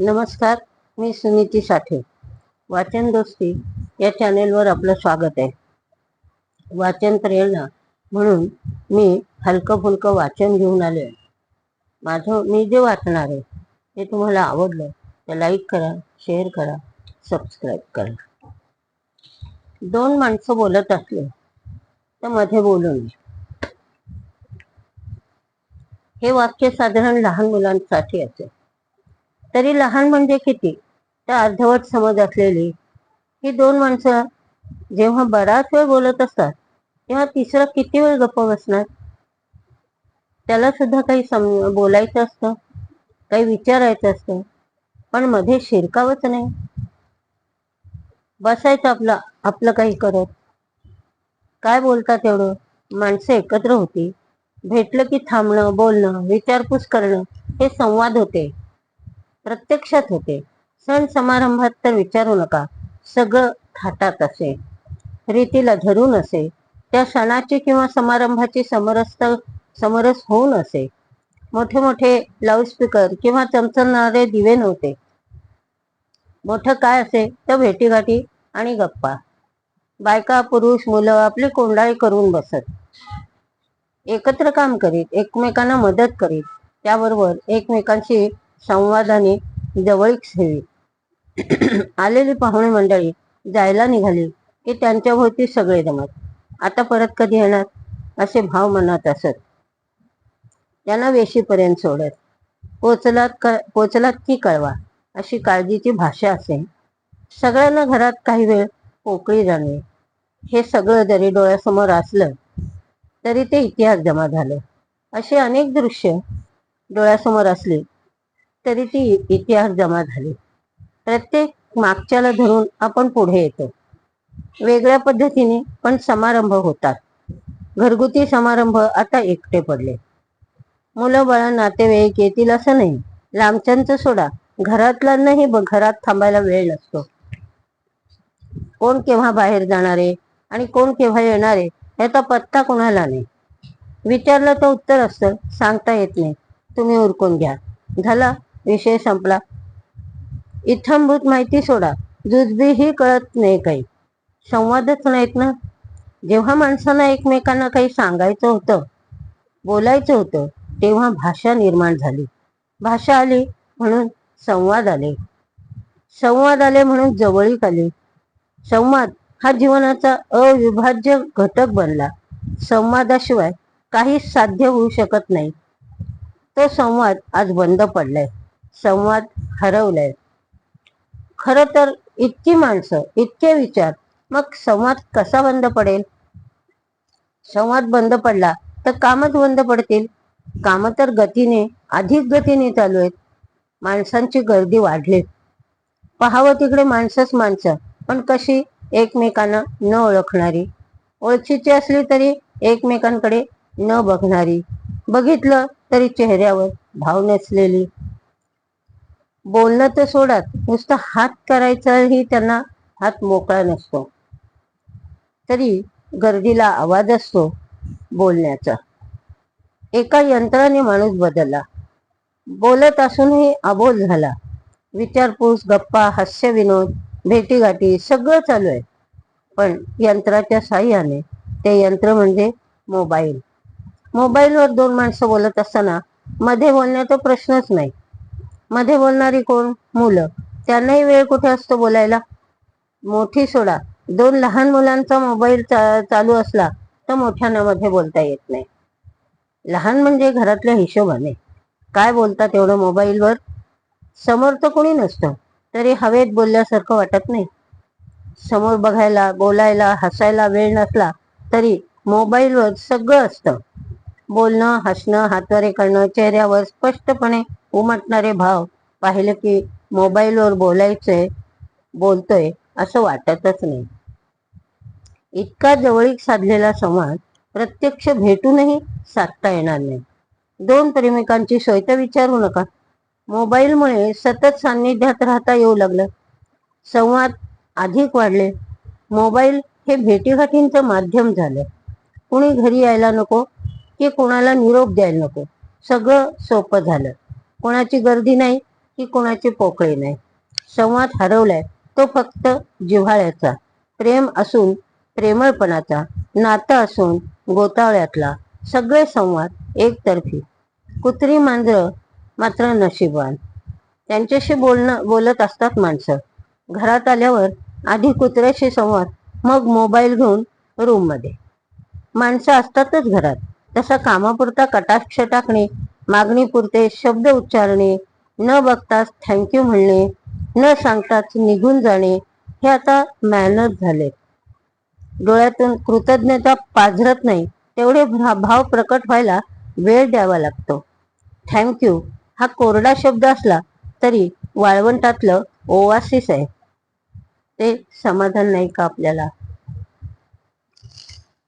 नमस्कार मी सुनीती साठे. वाचन दोस्ती या चॅनेलवर आपलं स्वागत आहे. वाचन प्रेरणा म्हणून मी हलकं फुलकं वाचन घेऊन आले आहे. माझं मी जे वाचणार आहे ते तुम्हाला आवडलं तर लाईक करा शेअर करा सबस्क्राईब करा. दोन माणसं बोलत असले तर मध्ये बोलू नये. हे वाक्य साधारण लहान मुलांसाठी असेल. तरी लहान म्हणजे किती? तर अर्धवट समज असलेली. ही दोन माणसं जेव्हा बराच वेळ बोलत असतात तेव्हा तिसरा किती वेळ गप्प बसणार? त्याला सुद्धा काही सम बोलायचं असतं काही विचारायचं असतं पण मध्ये शिरकावच नाही. बसायचं आपलं आपलं काही करत. काय बोलतात एवढं माणसं एकत्र होती. भेटलं की थांबणं बोलणं विचारपूस करणं हे संवाद होते. प्रत्यक्षात होते. सण समारंभात तर विचारू नका. सगळं थाटात असे. रीतीला धरून असे. त्या सणाची किंवा समारंभाची समरस्त समरस होऊन असे. मोठे मोठे लाऊडस्पीकर किंवा चमचमणारे दिवे नव्हते. मोठं काय असे? तर भेटीगाठी आणि गप्पा. बायका पुरुष मुलं आपली कोंडाळी करून बसत. एकत्र काम करीत एकमेकांना मदत करीत. त्याबरोबर एकमेकांशी संवादाने जवळीक ठेवी. आलेली पाहुणे मंडळी जायला निघाली की त्यांच्या भोवती सगळे जमत. आता परत कधी येणार? असे भाव मनात असत. त्यांना वेशीपर्यंत सोडत. पोचलात क पोचलात की कळवा अशी काळजीची भाषा असे. सगळ्यांना घरात काही वेळ पोकळी जाणवे. हे सगळं जरी डोळ्यासमोर असलं तरी ते इतिहास जमा झालं. असे अनेक दृश्य डोळ्यासमोर असली तरी ती इतिहास जमा झाली. प्रत्येक मागच्याला धरून आपण पुढे येतो. वेगळ्या पद्धतीने पण समारंभ होतात. घरगुती समारंभ आता एकटे पडले. मुलं बाळा नातेवाईक येतील असं नाही. लांबच्यांचं सोडा. घरातल्यांनाही घरात थांबायला वेळ नसतो. कोण केव्हा बाहेर जाणारे आणि कोण केव्हा येणारे याचा पत्ता कोणाला नाही. विचारलं तर उत्तर असतं. सांगता येत नाही. तुम्ही उरकून घ्या. झाला. विषय संपला. इथंभूत माहिती सोडा. जुजबीही कळत नाही काही. संवादच नाहीत ना? जेव्हा माणसांना एकमेकांना काही सांगायचं होतं बोलायचं होतं तेव्हा भाषा निर्माण झाली. भाषा आली म्हणून संवाद आले. संवाद आले म्हणून जवळीक आली. संवाद हा जीवनाचा अविभाज्य घटक बनला. संवादाशिवाय काही साध्य होऊ शकत नाही. तो संवाद आज बंद पडलाय. संवाद हरवलाय. खर तर इतकी माणसं इतके विचार मग संवाद कसा बंद पडेल? संवाद बंद पडला तर कामच बंद पडतील. काम तर गतीने अधिक गतीने चालू आहेत. माणसांची गर्दी वाढली पहावं तिकडे माणसंच माणसं पण कशी एकमेकांना न ओळखणारी? ओळखीची असली तरी एकमेकांकडे न बघणारी. बघितलं तरी चेहऱ्यावर भाव नसलेली. बोलणं तर सोडात नुसतं हात करायचाही त्यांना हात मोकळा नसतो. तरी गर्दीला आवाज असतो बोलण्याचा. एका यंत्राने माणूस बदलला. बोलत असूनही अबोल झाला. विचारपूस गप्पा हास्य विनोद भेटीगाठी सगळं चालू आहे. पण यंत्राच्या साह्याने ते यंत्र म्हणजे मोबाईल. मोबाईलवर दोन माणसं बोलत असताना मध्ये बोलण्याचा प्रश्नच नाही. मध्ये बोलणारी कोण? मुलं. त्यांनाही वेळ कुठे असतो बोलायला? मोठी सोडा. दोन लहान मुलांचा मोबाईल चा, चालू असला तर मोठ्यांना मध्ये बोलता येत नाही. लहान म्हणजे घरातल्या हिशोबाने. काय बोलतात एवढं मोबाईलवर समोर तर कोणी नसतं. तरी हवेत बोलल्यासारखं वाटत नाही. समोर बघायला बोलायला हसायला वेळ नसला तरी मोबाईलवर सगळं असतं. बोलणं हसणं हातवारे करणं चेहऱ्यावर स्पष्टपणे उमटणारे भाव पाहिले की मोबाईलवर बोलायचंय बोलतोय असं वाटतच नाही. इतका जवळीक साधलेला संवाद प्रत्यक्ष भेटूनही साधता येणार नाही. दोन प्रेमिकांची सोय तर विचारू नका. मोबाईलमुळे सतत सान्निध्यात राहता येऊ लागलं. संवाद अधिक वाढले. मोबाईल हे भेटीगाठींचं माध्यम झालं. कुणी घरी यायला नको की कोणाला निरोप द्यायला नको. सगळं सोपं झालं. कोणाची गर्दी नाही की कोणाचे पोकळे नाही. संवाद हरवलाय तो फक्त जिव्हाळ्याचा. प्रेम असून प्रेमळपणाचा नातं असून गोतावळ्यातला. सगळे संवाद एकतर्फी. कुत्री मांजरं मात्र नशिबान. त्यांच्याशी बोलणं बोलत असतात माणसं. घरात आल्यावर आधी कुत्र्याशी संवाद मग मोबाईल घेऊन रूममध्ये. माणसं असतातच घरात. तसा कामापुरता कटाक्ष टाकणे मागणीपुरते शब्द उच्चारणे न बघताच थँक्यू म्हणणे न सांगताच निघून जाणे हे आता मॅनर्स झाले डोळ्यातून कृतज्ञता पाझरत नाही तेवढे भा- भाव प्रकट व्हायला वेळ द्यावा लागतो. थँक्यू हा कोरडा शब्द असला तरी वाळवंटातलं ओवासिस आहे. ते समाधान नाही का आपल्याला?